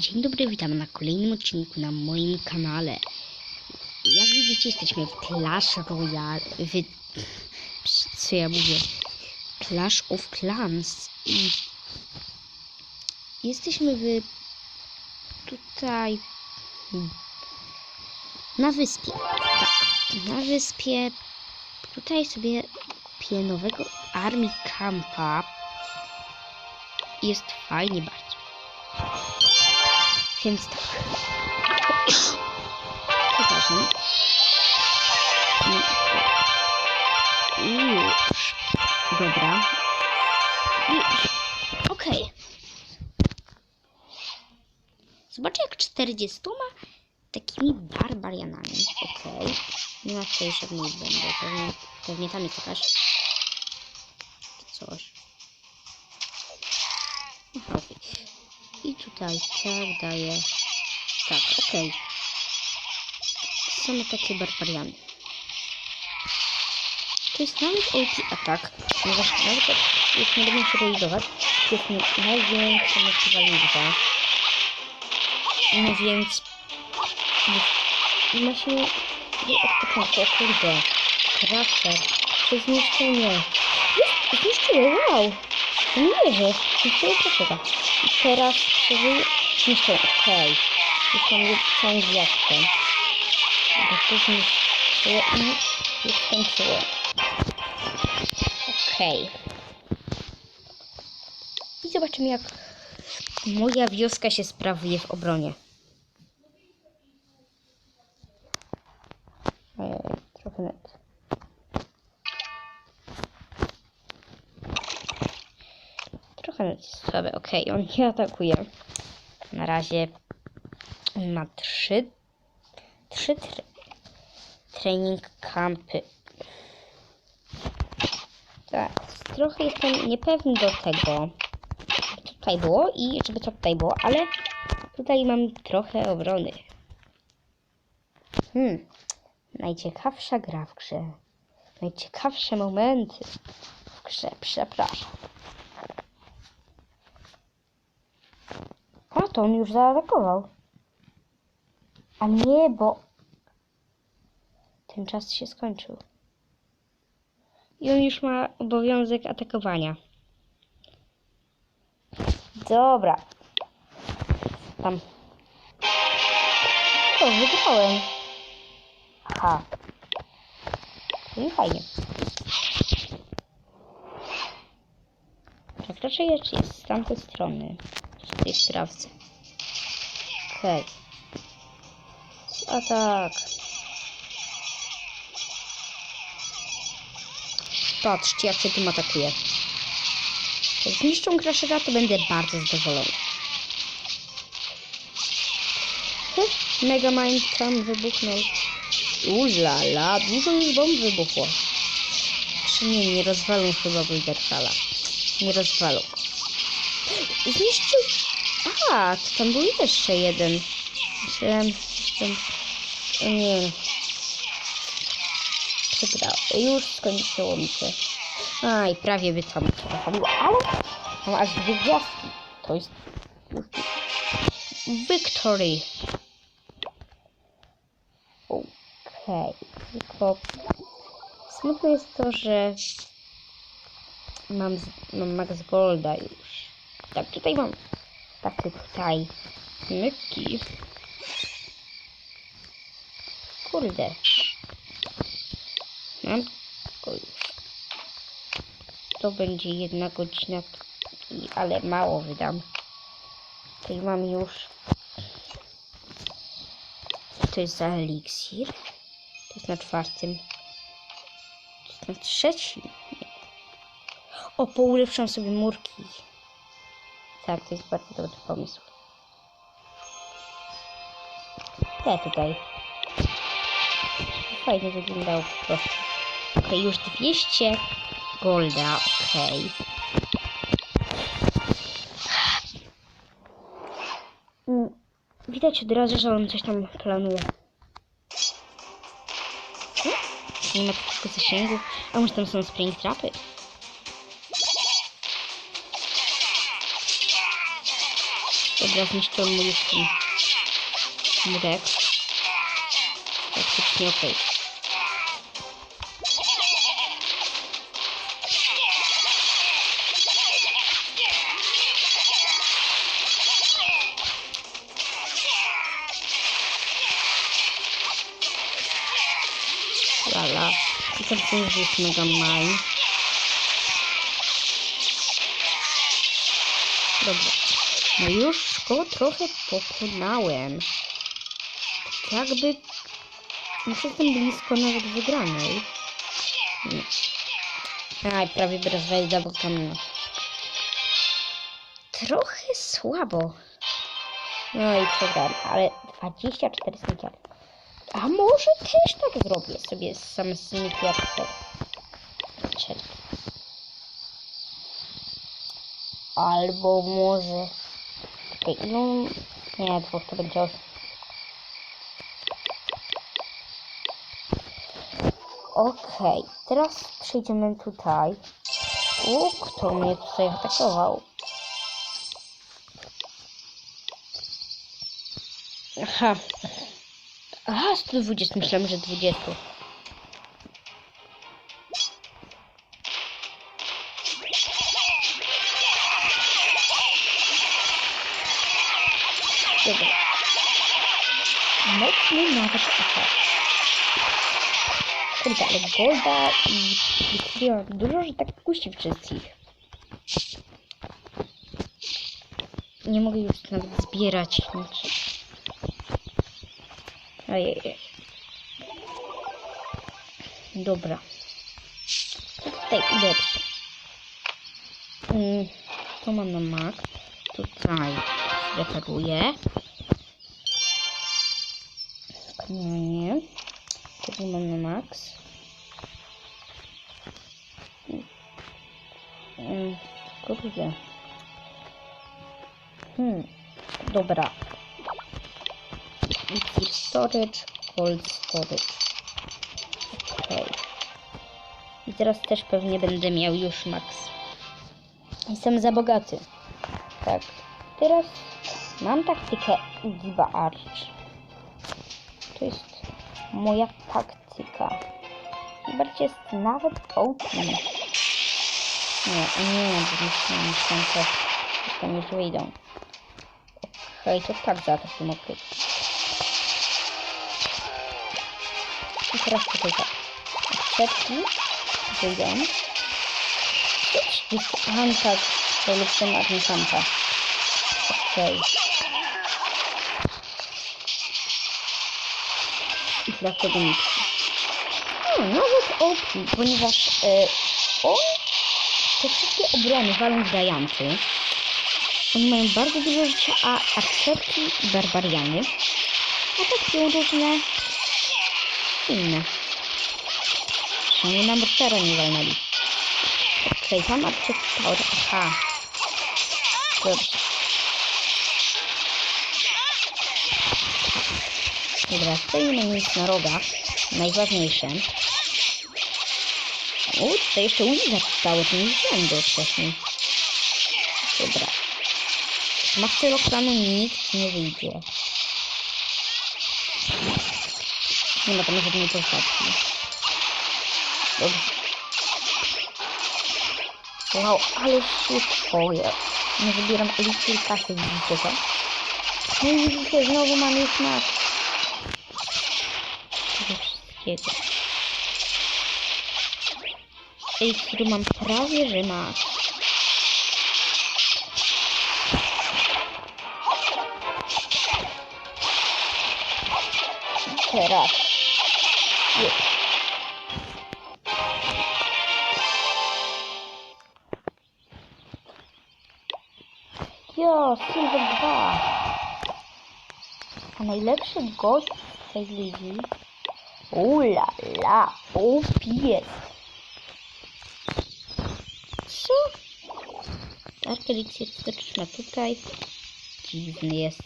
Dzień dobry, witam na kolejnym odcinku na moim kanale. Jak widzicie, jesteśmy w Clash Royale. W... Co ja mówię? Clash of Clans. I jesteśmy w... Tutaj... Na wyspie. Tak, na wyspie. Tutaj sobie kupię nowego Army Campa. Jest fajnie bardzo. Więc tak. Przepraszam. Już. Dobra. Już. Okej. Zobaczę jak 40 takimi barbarianami. Okej. Nie ma tutaj żadnej bomby. Pewnie, pewnie tam jest jakaś coś. Tutaj tak daje. Tak, okej. Same takie barbariany. To jest nawet ulti atak. Ponieważ nawet jak nie będę się realizować, to jest największa możliwa liczba. No więc... Ma się od początku, o kurde. Crafter. To zniszczenie. Zniszczyły, wow! Nie wierzę. Zniszczyły krafera. I teraz przeżyję... Zniszczyły, okej. Już mam całą gwiazdkę. Bo to zniszczyło i już skończyło. Okej. I zobaczymy jak moja wioska się sprawuje w obronie. Ej, trochę net. Jest słaby. Okej, on nie atakuje. Na razie ma trzy, trzy tre, trening kampy. Tak, trochę jestem niepewny do tego, co tutaj było i żeby co tutaj było, ale tutaj mam trochę obrony. Hmm, najciekawsza gra w grze. Najciekawsze momenty w grze, przepraszam. To on już zaatakował. A nie, bo ten czas się skończył. I on już ma obowiązek atakowania. Dobra. Tam. O, wygrałem. Aha. No i fajnie. Tak, raczej jest z tamtej strony. Tej sprawcy. Okej. Atak. Patrzcie, jak się tym atakuje. Jak zniszczą Crashera, to będę bardzo zadowolony. Hm, Mega Mind tam wybuchnął. Ulala, dużo już bomb wybuchło. Czy nie, nie rozwalą chyba Wilderfala. Nie rozwalą. Zniszczył... Aha, to tam był jeszcze jeden. Myślałem, nie. Przegrał. Już skończyło mi się. Aj, prawie by tam ale mam aż dwie gwiazdki. To jest victory. Okej, tylko smutne jest to, że mam, mam Max Golda już. Tak, tutaj mam takie tutaj myki. Kurde. Mam go już. To będzie jedna godzina, ale mało wydam. Tutaj mam już. To jest za eliksir? To jest na czwartym. To jest na trzecim. O, poulepszam sobie murki. Tak, to jest bardzo dobry pomysł. Ja tutaj. Fajnie wyglądało po prostu. Okej, już 200 golda, okej. Mm, Widać od razu, że on coś tam planuje. Nie ma takiego zasięgu. A może tam są spring trapy? Dobra, zniszczyłem mu już ten murek. Praktycznie okej. Lala. I to też jest mega mine. Dobra. No już go trochę pokonałem. Tak jakby... Już jestem blisko nawet wygranej. Nie. Aj, prawie bez wejda, bo tam... Trochę słabo. No i przegrałem, ale 24 snikiary. A może też tak zrobię sobie sam. Czyli. Albo może... Okej, no... Nie, dwóch to będzie osiem. Okej, teraz przejdziemy tutaj. U, kto mnie tutaj atakował? Aha. Aha, 120, myślałem, że 20. Mocny nawet atak. Kurde, ale Golda i Wiktoria dużo, że tak kusi wszystkich. Nie mogę już nawet zbierać. Znaczy... Ojej. Dobra. To tutaj. Mm, to mam na mak. Tutaj reparuję. Kamienie. To mam na max. Mm, kurde. Hmm. Dobra. Liquid storage, cold storage. Okej. I teraz też pewnie będę miał już max. Jestem za bogaty. Tak. Teraz mam taktykę Giba Arch. To jest moja taktyka. Gibarcz jest nawet OP. Nie, nie, bo myślałem, że już wyjdą. Okej, to tak zaatakuję okej. I teraz tutaj tak. Odsetki. Wyjdą. 30 Antak. To lepszy marny Santa. Okej. I dlaczego nic? No, nawet OP, ponieważ e, on te wszystkie obrony walą z Gianty. Oni mają bardzo dużo życia, a akcepty i barbariany atakują różne inne. Przynajmniej na mortera nie walnęli. Okej, tam akcept power. Aha. Dobrze. Dobra, stoimy nic na rogach. Najważniejsze. O, tutaj jeszcze Wizard stało, to nie widziałem go wcześniej. Dobra. Z Master Octanu nikt nie wyjdzie. Nie ma tam żadnej postaci. Dobrze. Wow, ale szybko ja. Nie wybieram eliksir kasy, widzicie to? No i widzicie, znowu mam już max. Tego wszystkiego. Eliksir mam prawie, że max. Teraz. Jest. Jo, Silver 2. A najlepszy gość z tej. Ula la, OP Co? Dark Elixir wsteczna tutaj. Dziwny jest.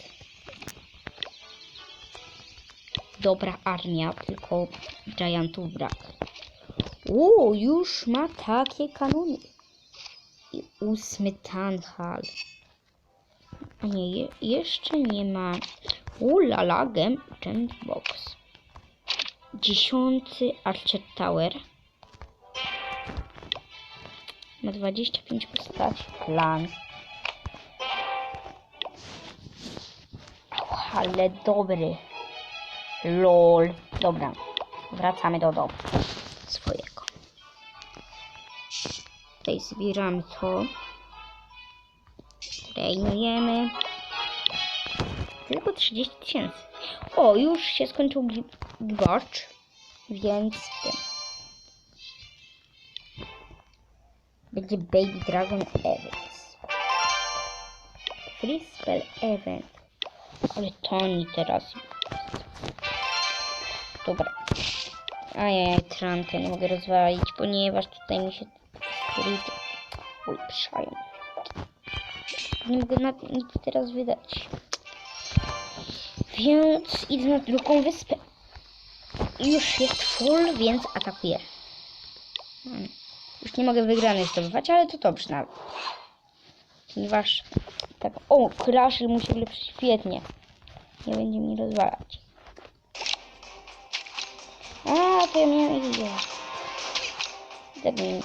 Dobra armia, tylko giantów brak. O, już ma takie kanony. I ósmy Tanhal. A nie, je, jeszcze nie ma. Ulala, Tent Box. Dziesiąty Archer Tower. Ma 25 postaci. Plan. Ale dobry. LOL. Dobra. Wracamy do domu. Swojego. Tutaj zbieramy to. Trenujemy. Tylko 30 tysięcy. O, już się skończył gwacz. Więc tym. Będzie Baby Dragon Events. Free Spell Event. Ale Toni teraz. Dobra. Ajaj, tramkę nie mogę rozwalić, ponieważ tutaj mi się ulepszają. Nie mogę na nic teraz wydać. Więc idę na drugą wyspę. Już jest full, więc atakuję. Hmm. Już nie mogę wygranej zdobywać, ale to dobrze nawet. Ponieważ tak. O, Crasher musi ulepszyć świetnie. Nie będzie mi rozwalać. A, to ja miałem idzie. Tak mi.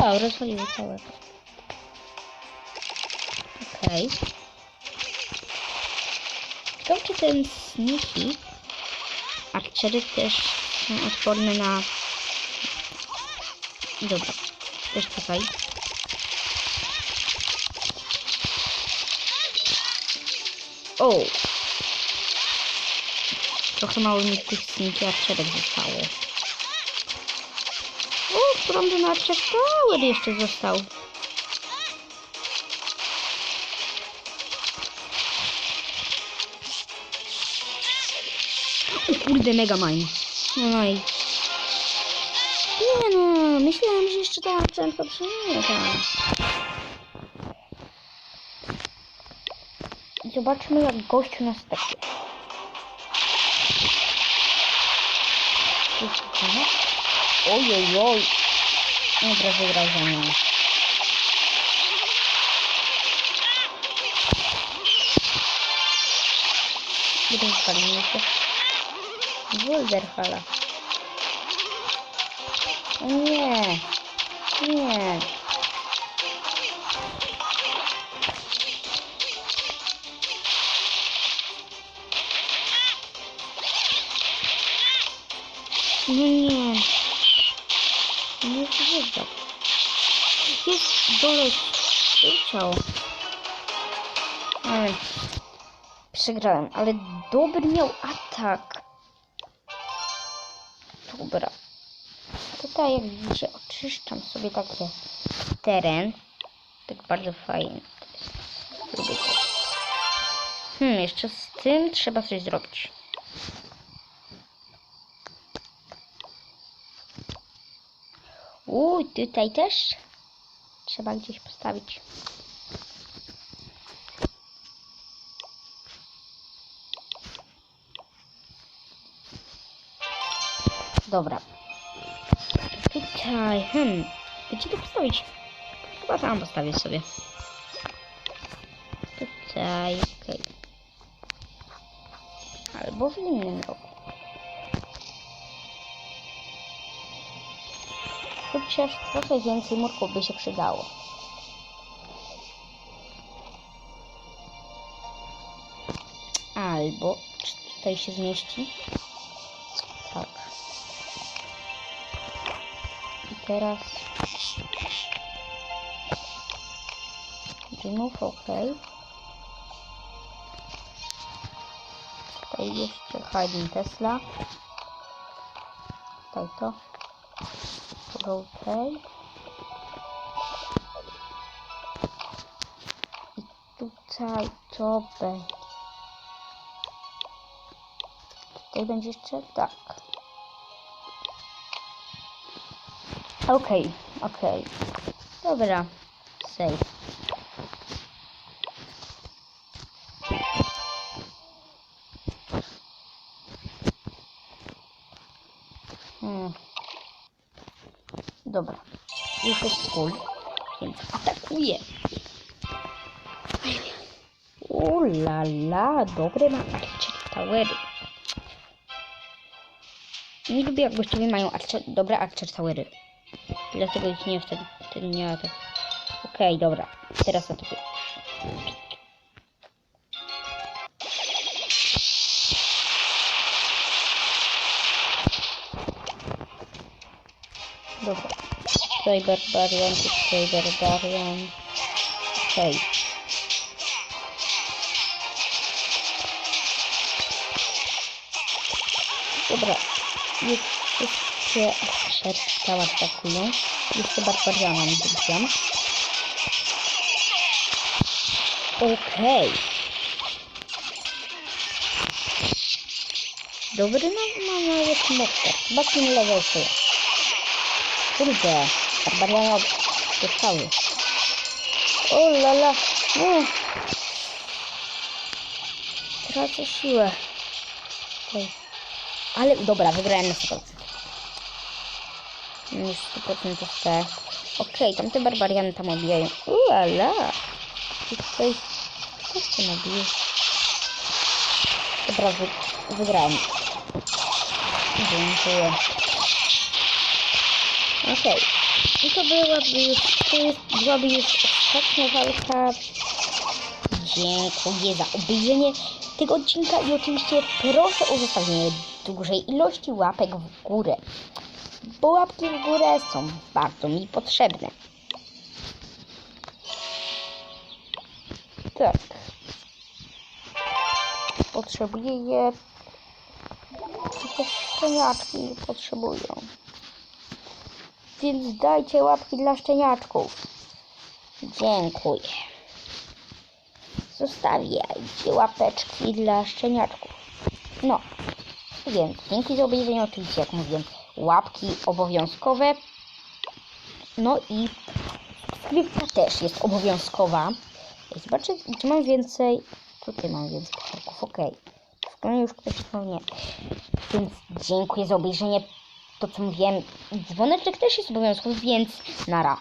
O, rozwaliły całe. Okej. Ciekawe, czy ten Sneaky Archery też są odporne na... Dobra. Też tutaj. O! Trochę mało mi tych Sneaky Archerek zostało. O, którą na Archer jeszcze został. Kurde, mega mine. No i... Nie no, myślałem, że jeszcze ta akcentka przyjmie I zobaczmy, jak gościu nas atakuje. Oj, oj. Dobra, wygrał za mną. Się. Wulderhala. O nie. Nie. No nie. Nie zjeżdżał. Jest dole ciało. Ale przegrałem, ale dobry miał atak. Dobra. Tutaj jak widzicie oczyszczam sobie takie teren. Tak bardzo fajnie. Hmm, jeszcze z tym trzeba coś zrobić. Uj, tutaj też trzeba gdzieś postawić. Dobra. Tutaj, hmm. Gdzie to postawić? Chyba tam postawię sobie. Tutaj, okej. Albo w innym roku. Chociaż trochę więcej murków by się przydało. Albo, czy tutaj się zmieści? Teraz... Remove, ok. Tutaj jeszcze Hiding Tesla. Tutaj to. Rotate. I tutaj to będzie. Tutaj będzie jeszcze tak. Okej, okej. Dobra. Save. Hmm. Dobra. Już jest full. Więc atakuję. Ulala, dobre ma Archer Towery. Nie lubię jak gościowie mają archer, dobre Archer Towery. Dlatego ich nie wtedy, wtedy nie ma tak. Okej, dobra. Teraz atakuję. Dobra. Tutaj barbarian, tutaj barbarian. Okej. Dobra. Już wszystkie szerszka atakują. Jeszcze barbariana nie widziałam. Okej. Dobry no, ma nawet mokre. Chyba kim level 3. Kurde, barbariana dostały. O lala, nie. Tracę siłę. Okej. Ale dobra, wygrałem na 100%. Już 100% to chcę. Okej, tamte barbariany tam obijają. Uala. I tutaj też to nabije. Dobra, wy, wygrałem. Dziękuję. Okej. I to byłaby już, to jest, byłaby już ostatnia walka. Dziękuję za obejrzenie tego odcinka i oczywiście proszę o zostawienie dużej ilości łapek w górę. Bo łapki w górę są bardzo mi potrzebne. Tak. Potrzebuję je. Szczeniaczki potrzebują. Więc dajcie łapki dla szczeniaczków. Dziękuję. Zostawiajcie łapeczki dla szczeniaczków. No, więc dzięki za obejrzenie oczywiście, jak mówiłem, łapki obowiązkowe. No i subskrypcja też jest obowiązkowa. Zobaczę, gdzie mam więcej. Tutaj mam więcej puszarków, ok. W już ktoś nie. Więc dziękuję za obejrzenie. To co mówiłem, dzwoneczek też jest obowiązkowy, więc nara.